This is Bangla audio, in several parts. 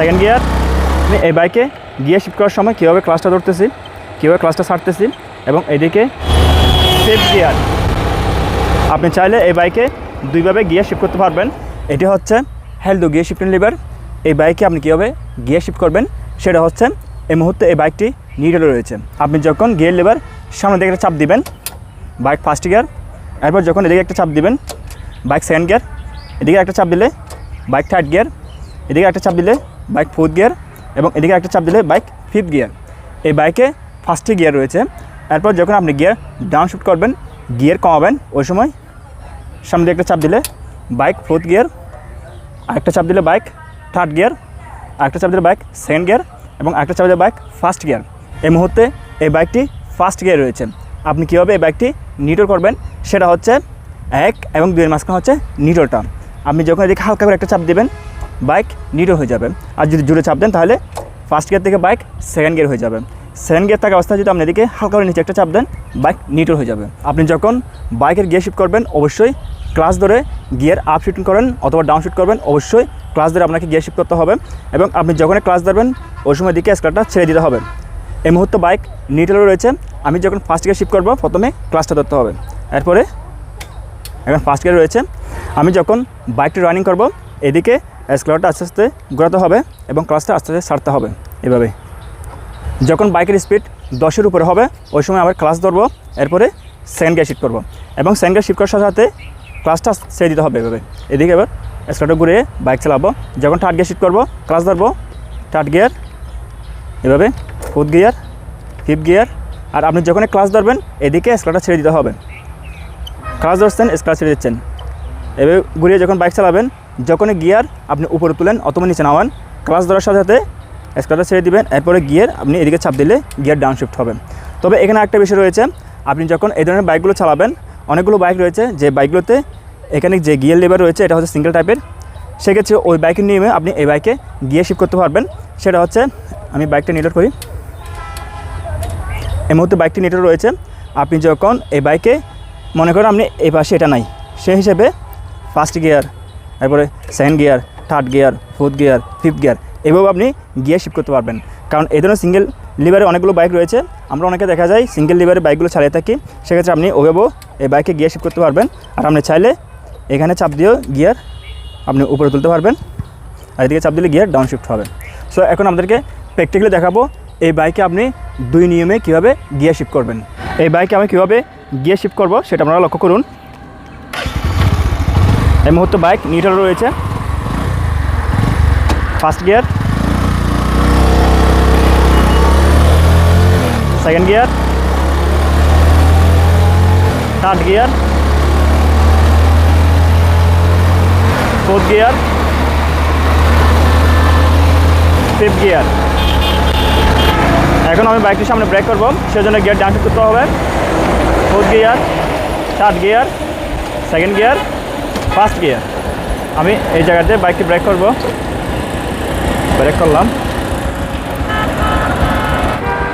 সেকেন্ড গিয়ার আমি এই বাইকে গিয়ার শিফট করার সময় কীভাবে ক্লাসটা ধরতেছি, কীভাবে ক্লাসটা ছাড়তেছি এবং এদিকে সেফ গিয়ার আপনি চাইলে এই বাইকে দুইভাবে গিয়ার শিফট করতে পারবেন। এটি হচ্ছে হেলদো গিয়ার শিফটিং লিভার এই বাইকে আপনি কীভাবে গিয়ার শিফট করবেন, সেটা হচ্ছে এই মুহূর্তে এই বাইকটি নিডলে রয়েছে। আপনি যখন গিয়ার লিভার সামনে দিকে একটা চাপ দিবেন বাইক ফার্স্ট গিয়ার এরপর যখন এদিকে একটা চাপ দিবেন বাইক সেকেন্ড গিয়ার এদিকে একটা চাপ দিলে বাইক থার্ড গিয়ার এদিকে একটা চাপ দিলে বাইক ফোর্থ গিয়ার এবং এদিকে একটা চাপ দিলে বাইক ফিফথ গিয়ার এই বাইকে ফার্স্টে গিয়ার রয়েছে। এরপর যখন আপনি গিয়ার ডাউন শিফট করবেন গিয়ার কমাবেন, ওই সময় সামনে একটা চাপ দিলে বাইক ফোর্থ গিয়ার আরেকটা চাপ দিলে বাইক থার্ড গিয়ার আরেকটা চাপ দিলে বাইক সেকেন্ড গিয়ার এবং আরেকটা চাপ দিলে বাইক ফার্স্ট গিয়ার এই মুহূর্তে এই বাইকটি ফার্স্ট গিয়ার রয়েছে। আপনি কীভাবে এই বাইকটি নিটর করবেন, সেটা হচ্ছে এক এবং দুইয়ের মাঝখানে হচ্ছে নিটরটা আপনি যখন এদিকে হালকা করে একটা চাপ দেবেন বাইক নিটর হয়ে যাবে। আর যদি জুড়ে চাপ দেন তাহলে ফার্স্ট গিয়ার থেকে বাইক সেকেন্ড গিয়ার হয়ে যাবে। সেকেন্ড গিয়ার থাকা অবস্থায় যদি আপনি এদিকে হালকা করে নিচে একটা চাপ দেন বাইক নিটর হয়ে যাবে। আপনি যখন বাইকের গিয়ার শিফট করবেন, অবশ্যই ক্লাস ধরে গিয়ার আপ শিফটিং করেন অথবা ডাউন শিফট করবেন, অবশ্যই ক্লাস ধরে আপনাকে গিয়ার শিফট করতে হবে এবং আপনি যখনই ক্লাস ধরবেন, ওই সময় দিকে স্কারটা ছেড়ে দিতে হবে। এই মুহূর্তে বাইক নিউট্রালে রয়েছে। আমি যখন ফার্স্ট গিয়ার শিফট করব, প্রথমে ক্লাসটা ধরতে হবে। এরপরে এখন ফার্স্ট গিয়ার রয়েছে। আমি যখন বাইকটি রানিং করব, এদিকে স্ক্লারটা আস্তে আস্তে ঘোরাতে হবে এবং ক্লাসটা আস্তে আস্তে সারতে হবে এভাবে। যখন বাইকের স্পিড দশের উপরে হবে, ওই সময় আবার ক্লাস ধরবো, এরপরে সেকেন্ড গিয়ার শিফট করব এবং সেকেন্ড গিয়ার শিফট করার সাথে সাথে ক্লাসটা ছেড়ে দিতে হবে এভাবে। এদিকে এবার স্টার্টে ঘুরে বাইক চালাবো। যখন থার্ড গিয়ার শিফট করব ক্লাস ধরবো থার্ড গিয়ার এভাবে ফোর্থ গিয়ার ফিফথ গিয়ার আর আপনি যখন ক্লাস ধরবেন, এদিকে স্ক্লারটা ছেড়ে দিতে হবে। ক্লাস ধরছেন স্ক্লার ছেড়ে দিচ্ছেন। এভাবে ঘুরিয়ে যখন বাইক চালাবেন যখনই গিয়ার আপনি উপরে তুলেন অথবা নিচে নামান ক্লাস ধরার সাথে সাথে স্ক্লারটা ছেড়ে দিবেন, এরপরে গিয়ার আপনি এদিকে চাপ দিলে গিয়ার ডাউন শিফট হবে। তবে এখানে একটা বিষয় রয়েছে, আপনি যখন এই ধরনের বাইকগুলো চালাবেন, অনেকগুলো বাইক রয়েছে, যে বাইকগুলোতে এখানে যে গিয়ার লেবার রয়েছে, এটা হচ্ছে সিঙ্গেল টাইপের সেক্ষেত্রে ওই বাইকের নিয়মে আপনি এই বাইকে গিয়ার শিফট করতে পারবেন। সেটা হচ্ছে, আমি বাইকটা নিডর করি। এই মুহূর্তে বাইকটি নেটে রয়েছে, আপনি যখন এই বাইকে মনে করেন আপনি এই পাশে এটা নাই, সেই হিসেবে ফার্স্ট গিয়ার তারপরে second gear third gear fourth gear fifth gear এভাবে আপনি গিয়ার শিফট করতে পারবেন। কারণ এই ধরনের সিঙ্গেল লিভারে অনেকগুলো বাইক রয়েছে। আমরা অনেকে দেখা যায় সিঙ্গেল লিভারে বাইকগুলো চালিয়ে থাকি। সেক্ষেত্রে আপনি ওভাবেও এই বাইকে গিয়ার শিফট করতে পারবেন। আর আপনি চাইলে এখানে চাপ দিয়েও গিয়ার আপনি উপরে তুলতে পারবেন। আর এদিকে চাপ দিলে গিয়ার ডাউন শিফট হবে। সো এখন আমাদেরকে প্র্যাকটিক্যালি দেখাবো এই বাইকে আপনি দুই নিয়মে কীভাবে গিয়ার শিফট করবেন। এই বাইকে আমি কীভাবে গিয়ার শিফট করব সেটা আপনারা লক্ষ্য করুন। এই মুহূর্তে বাইক নিউট্রাল রয়েছে। First gear second gear third gear fourth gear fifth gear এখন আমি বাইকটির সামনে ব্রেক করব, সেজন্য গিয়ার ডান শিফট করতে হবে। Fourth gear third gear second gear first gear আমি এই জায়গাতে বাইকটি ব্রেক করব। ব্রেক করলাম।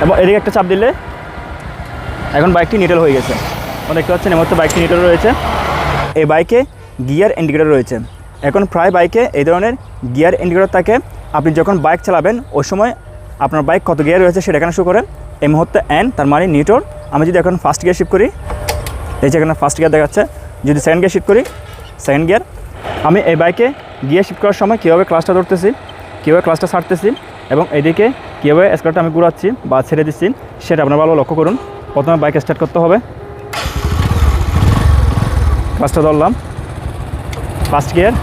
এবং এদিকে একটা চাপ দিলে এখন বাইকটি নিটেল হয়ে গেছে। দেখতে পাচ্ছেন মুহূর্তে বাইকটি নিটেল রয়েছে। এই বাইকে গিয়ার ইন্ডিকেটর রয়েছে। এখন প্রায় বাইকে এই ধরনের গিয়ার ইন্ডিকেটর থাকে। আপনি যখন বাইক চালাবেন, ওই সময় আপনার বাইক কত গিয়ার রয়েছে সেটা এখানে শো করে। এই মুহূর্তে এন তার মানে নিউটর আমি যদি এখন ফার্স্ট গিয়ার শিফট করি, এই যে এখানে ফার্স্ট গিয়ার দেখাচ্ছে। যদি সেকেন্ড গিয়ার শিফট করি সেকেন্ড গিয়ার আমি এই বাইকে গিয়ে শিফট করার সময় কীভাবে ক্লাসটা ধরতেছি, কীভাবে ক্লাসটা ছাড়তেছি এবং এদিকে কীভাবে স্কারটা আমি ঘুরাচ্ছি বা ছেড়ে দিচ্ছি, সেটা আপনারা ভালো লক্ষ্য করুন। প্রথমে বাইক স্টার্ট করতে হবে। ক্লাসটা ধরলাম। First gear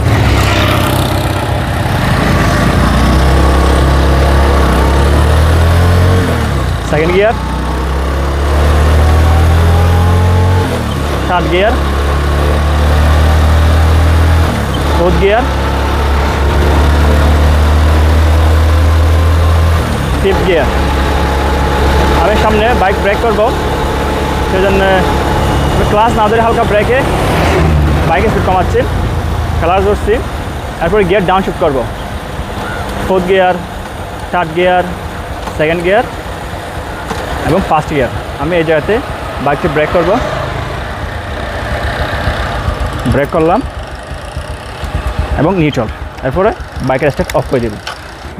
second gear third gear fourth gear. Fifth gear আমি সামনে বাইক ব্রেক করব। সেজন্য আমি ক্লাস না ধরে হালকা ব্রেকে বাইকে স্পিড কমাচ্ছি ক্লাস ধরছি তারপরে গিয়ার ডাউন শিফট করব। Fourth gear third gear second gear এবং ফার্স্ট গিয়ার আমি এই জায়গাতে বাইকটি ব্রেক করব। ব্রেক করলাম। এবং নিউট্রাল এরপরে বাইকের স্টার্ট অফ করে দেব।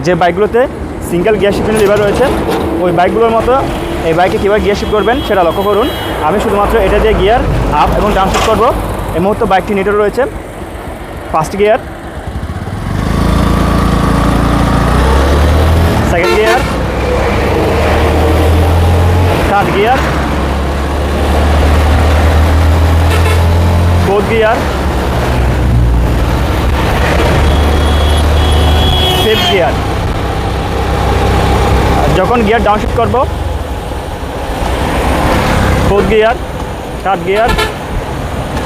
যে বাইকগুলোতে সিঙ্গেল গিয়ার শিফটিং লিভার রয়েছে, ওই বাইকগুলোর মতো এই বাইকে কীভাবে গিয়ার শিফট করবেন সেটা লক্ষ্য করুন। আমি শুধুমাত্র এটা দিয়ে গিয়ার আপ এবং ডাউন শিফট করব। এই মুহূর্তে বাইকটি নিউট্রাল রয়েছে। First gear second gear third gear fourth gear fifth gear যখন গিয়ার ডাউন শিফট করব fourth gear third gear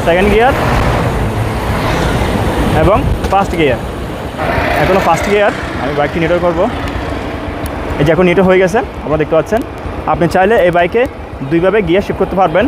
second gear এবং ফার্স্ট গিয়ার এখনও ফার্স্ট গিয়ার আমি বাইকটি নিটো করব। এই যে এখন নিটো হয়ে গেছে, আপনারা দেখতে পাচ্ছেন। আপনি চাইলে এই বাইকে দুইভাবে গিয়ার শিফট করতে পারবেন।